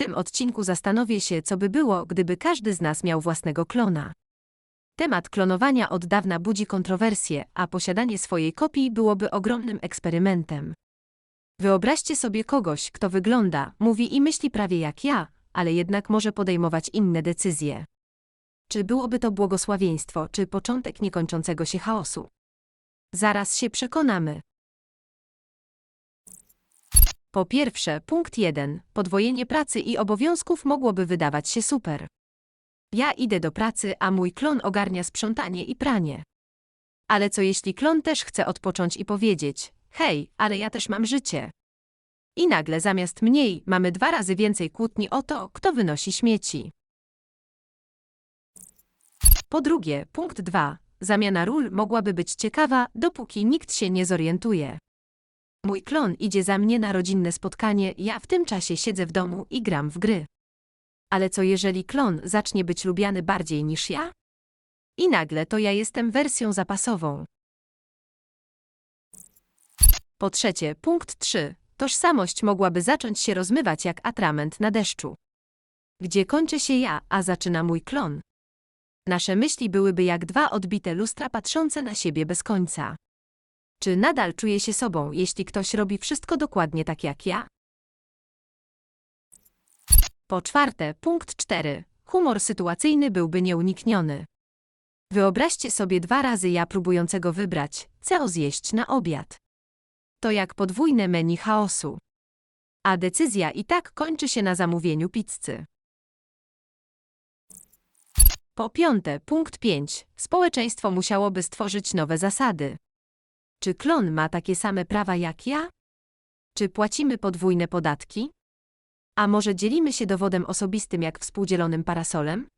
tym odcinku zastanowię się, co by było, gdyby każdy z nas miał własnego klona. Temat klonowania od dawna budzi kontrowersje, a posiadanie swojej kopii byłoby ogromnym eksperymentem. Wyobraźcie sobie kogoś, kto wygląda, mówi i myśli prawie jak ja, ale jednak może podejmować inne decyzje. Czy byłoby to błogosławieństwo, czy początek niekończącego się chaosu? Zaraz się przekonamy. Po pierwsze, punkt 1. Podwojenie pracy i obowiązków mogłoby wydawać się super. Ja idę do pracy, a mój klon ogarnia sprzątanie i pranie. Ale co jeśli klon też chce odpocząć i powiedzieć: Hej, ale ja też mam życie. I nagle zamiast mniej mamy dwa razy więcej kłótni o to, kto wynosi śmieci. Po drugie, punkt 2. Zamiana ról mogłaby być ciekawa, dopóki nikt się nie zorientuje. Mój klon idzie za mnie na rodzinne spotkanie, ja w tym czasie siedzę w domu i gram w gry. Ale co jeżeli klon zacznie być lubiany bardziej niż ja? I nagle to ja jestem wersją zapasową. Po trzecie, punkt 3. Tożsamość mogłaby zacząć się rozmywać jak atrament na deszczu. Gdzie kończę się ja, a zaczyna mój klon? Nasze myśli byłyby jak dwa odbite lustra patrzące na siebie bez końca. Czy nadal czuję się sobą, jeśli ktoś robi wszystko dokładnie tak jak ja? Po czwarte, punkt 4. Humor sytuacyjny byłby nieunikniony. Wyobraźcie sobie dwa razy ja próbującego wybrać, co zjeść na obiad. To jak podwójne menu chaosu. A decyzja i tak kończy się na zamówieniu pizzy. Po piąte, punkt 5. Społeczeństwo musiałoby stworzyć nowe zasady. Czy klon ma takie same prawa jak ja? Czy płacimy podwójne podatki? A może dzielimy się dowodem osobistym jak współdzielonym parasolem?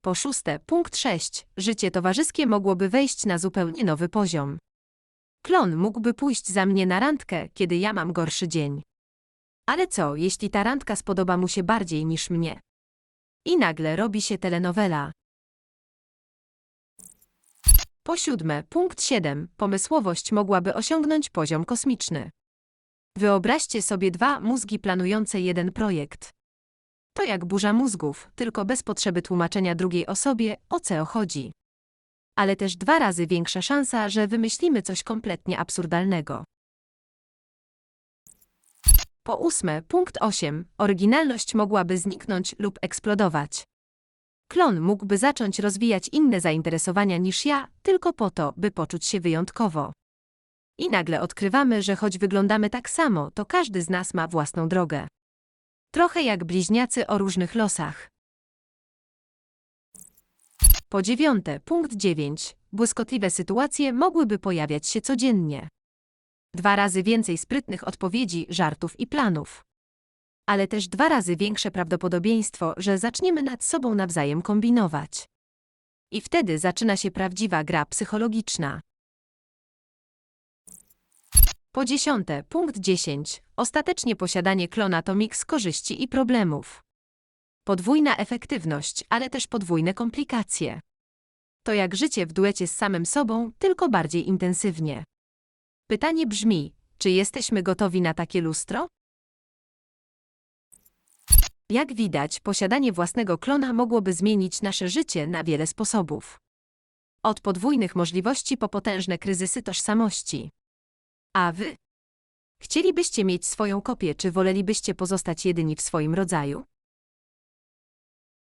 Po szóste, punkt 6. Życie towarzyskie mogłoby wejść na zupełnie nowy poziom. Klon mógłby pójść za mnie na randkę, kiedy ja mam gorszy dzień. Ale co, jeśli ta randka spodoba mu się bardziej niż mnie? I nagle robi się telenowela. Po siódme, punkt 7. Pomysłowość mogłaby osiągnąć poziom kosmiczny. Wyobraźcie sobie dwa mózgi planujące jeden projekt. To jak burza mózgów, tylko bez potrzeby tłumaczenia drugiej osobie, o co chodzi. Ale też dwa razy większa szansa, że wymyślimy coś kompletnie absurdalnego. Po ósme, punkt 8. Oryginalność mogłaby zniknąć lub eksplodować. Klon mógłby zacząć rozwijać inne zainteresowania niż ja, tylko po to, by poczuć się wyjątkowo. I nagle odkrywamy, że choć wyglądamy tak samo, to każdy z nas ma własną drogę. Trochę jak bliźniacy o różnych losach. Po dziewiąte, punkt 9. Błyskotliwe sytuacje mogłyby pojawiać się codziennie. Dwa razy więcej sprytnych odpowiedzi, żartów i planów. Ale też dwa razy większe prawdopodobieństwo, że zaczniemy nad sobą nawzajem kombinować. I wtedy zaczyna się prawdziwa gra psychologiczna. Po dziesiąte, punkt 10. Ostatecznie posiadanie klona to miks korzyści i problemów. Podwójna efektywność, ale też podwójne komplikacje. To jak życie w duecie z samym sobą, tylko bardziej intensywnie. Pytanie brzmi, czy jesteśmy gotowi na takie lustro? Jak widać, posiadanie własnego klona mogłoby zmienić nasze życie na wiele sposobów. Od podwójnych możliwości po potężne kryzysy tożsamości. A wy? Chcielibyście mieć swoją kopię, czy wolelibyście pozostać jedyni w swoim rodzaju?